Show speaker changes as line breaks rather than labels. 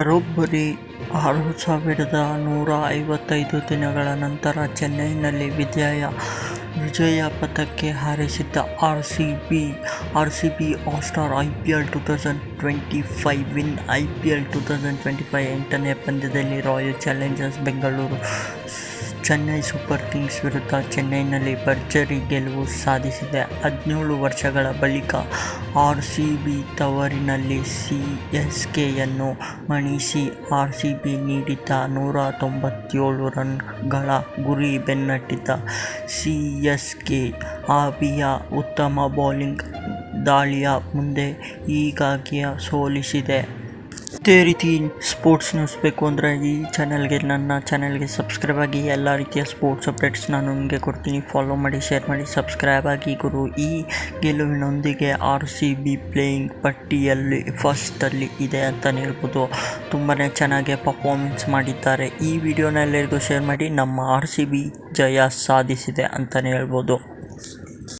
ಬರೋಬ್ಬರಿ ಆರು ಸಾವಿರದ ನೂರ ಐವತ್ತೈದು ದಿನಗಳ ನಂತರ ಚೆನ್ನೈನಲ್ಲಿ ವಿಜಯ ವಿಜಯ ಪಥಕ್ಕೆ ಹಾರಿಸಿದ್ದ R C B R C B all star I P L two thousand twenty five win I P L two thousand twenty five ಎಂಟನೇ ಪಂದ್ಯದಲ್ಲಿ royal challengers Bengaluru Chennai super kings ವಿರುದ್ಧ ಚೆನ್ನೈನಲ್ಲಿ ಭರ್ಜರಿ ಗೆಲುವು ಸಾಧಿಸಿದೆ. ಹದಿನೇಳು ವರ್ಷಗಳ ಬಳಿಕ ಆರ್ ಸಿ ಬಿ ತವರಿನಲ್ಲಿ ಸಿ ಎಸ್ ಕೆಯನ್ನು ಮಣಿಸಿ ಆರ್ ಸಿ ಬಿ ನೀಡಿದ್ದ ನೂರ ತೊಂಬತ್ತೇಳು ರನ್ಗಳ ಗುರಿ ಬೆನ್ನಟ್ಟಿದ್ದ ಸಿ ಎಸ್ ಕೆ ಆಬಿಯ ಉತ್ತಮ ಬೌಲಿಂಗ್ ದಾಳಿಯ ಮುಂದೆ ಹೀಗಾಗಿ ಸೋಲಿಸಿದೆ. ಇದೇ ರೀತಿ ಸ್ಪೋರ್ಟ್ಸ್ ನ್ಯೂಸ್ ಬೇಕು ಅಂದರೆ ಈ ಚಾನಲ್ಗೆ ನನ್ನ ಚಾನಲ್ಗೆ ಸಬ್ಸ್ಕ್ರೈಬ್ ಆಗಿ ಎಲ್ಲ ರೀತಿಯ ಸ್ಪೋರ್ಟ್ಸ್ ಅಪ್ಡೇಟ್ಸ್ ನಾನು ನಿಮಗೆ ಕೊಡ್ತೀನಿ. ಫಾಲೋ ಮಾಡಿ ಶೇರ್ ಮಾಡಿ ಸಬ್ಸ್ಕ್ರೈಬ್ ಆಗಿ ಗುರು. ಈ ಗೆಲುವಿನೊಂದಿಗೆ ಆರ್ ಸಿ ಬಿ ಪ್ಲೇಯಿಂಗ್ ಪಟ್ಟಿಯಲ್ಲಿ ಫಸ್ಟಲ್ಲಿ ಇದೆ ಅಂತಲೇ ಹೇಳ್ಬೋದು. ತುಂಬಾ ಚೆನ್ನಾಗಿ ಪರ್ಫಾರ್ಮೆನ್ಸ್ ಮಾಡಿದ್ದಾರೆ. ಈ ವಿಡಿಯೋನ ಎಲ್ಲರಿಗೂ ಶೇರ್ ಮಾಡಿ, ನಮ್ಮ ಆರ್ ಸಿ ಬಿ ಜಯ ಸಾಧಿಸಿದೆ ಅಂತಲೇ ಹೇಳ್ಬೋದು.